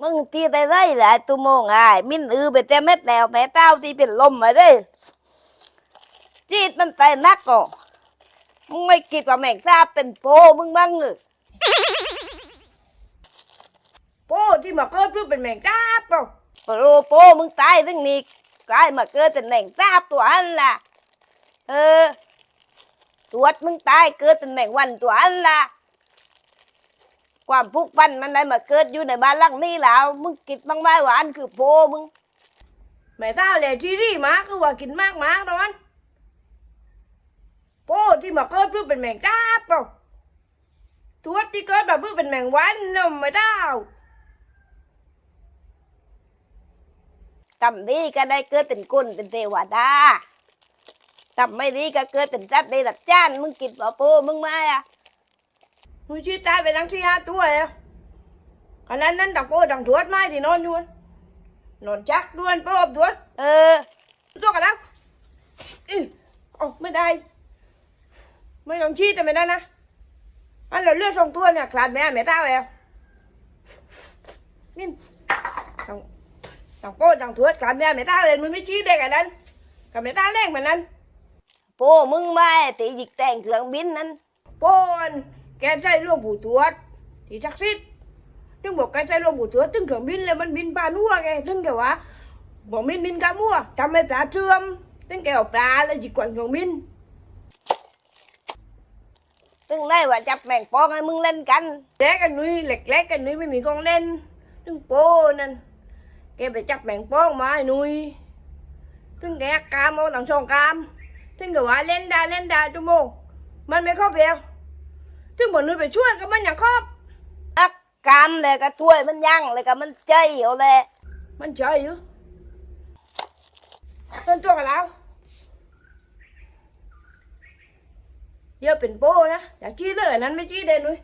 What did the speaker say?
มึงที่ได้ไรหลายตัวโมงไอ้มินอือไปแต่เม็ดแล้วแม่เต้าที่เป็นลมมาด้จีดมันแต่นักก่อมึงไม่คิดว่าแมงซาเป็นโปมึงบ้างเรือโปที่มาเกิดเพื่อเป็นแมงซาป่ะโปโปมึงตายตั้งนี้กลายมาเกิดเป็นแมงซาตัวอันล่ะเออตรวจมึงตายเกิดเป็นแมงวันตัวอันล่ะ ความพุกพันมันได้มาเกิดอยู่ในบ้านหลังนี้แล้ว มึงคิดบ้างไหมว่าอันคือโปมึงแม่เจ้าเลยที่รี่มาคือว่ากินมากมากตอนโป้ที่มาเกิดเพื่อเป็นแมงจ้าบเปล่าตัวที่เกิดมาเพื่อเป็นแมงวันนมไม่เจ้าทำดีก็ได้เกิดเป็นกุลเป็นเทวดาทำไม่ดีก็เกิดเป็นสัตว์ในหลักจานมึงกินปลาโปมึงไหมอะ หนูชี้ตายไปทั้งที่ห้าตัวเลยขณะนั้นดังโป้ดังทวดไม้ที่นอนอยู่นอนจักด้วยโป้ทวดเออตัวกันแล้วอือโอ้ไม่ได้ ไม่ต้องชี้แต่ไม่ได้นะอันเราเลือดสองตัวเนี่ยคลาดแม่แม่เต้าแล้วนี่ต้องต้องโป้ต้องทวดคลาดแม่แม่เต้าเลยมึงไม่ชี้ได้กันนั้นกับแม่เต้าแรงเหมือนนั้นโปมึงไหมตีหยิกแต่งเครื่องบินนั้นโป้น แกใช้หลวงปู่ทวดที่ศักดิ์สิทธิ์ถึงบอกแกใช้หลวงปู่ทวดถึงเครื่องบินเลยมันบินปลานัวไงถึงแกว่าบอกบินบินกามัวทำให้ปลาเชื่อมถึงแกเอาปลาแล้วจิกวนเครื่องบินซึ่งได้ว่าจับแมงปองให้มึงเล่นกันเล็กกันนุ้ยเล็กเล็กกันนุ้ยไม่มีของเล่นตึงโป้นั่นแกไปจับแมงปองมาให้นุ้ยตึงแกกามเอาหนังสองกามตึงก็ว่าเล่นได้เล่นได้จุโมงมันไม่ครอบเดียว ตึงบอกนุ้ยไปช่วยก็มันอย่างครอบอักกรรมเลยก็ถ้วยมันยั่งเลยก็มันใจเอาเลยมันเฉยอยู่ต้นตัวกันแล้วเดี๋ยวเป็นโป้นะอย่าชี้เลยอันนั้นไม่ชี้เด่นนุ้ย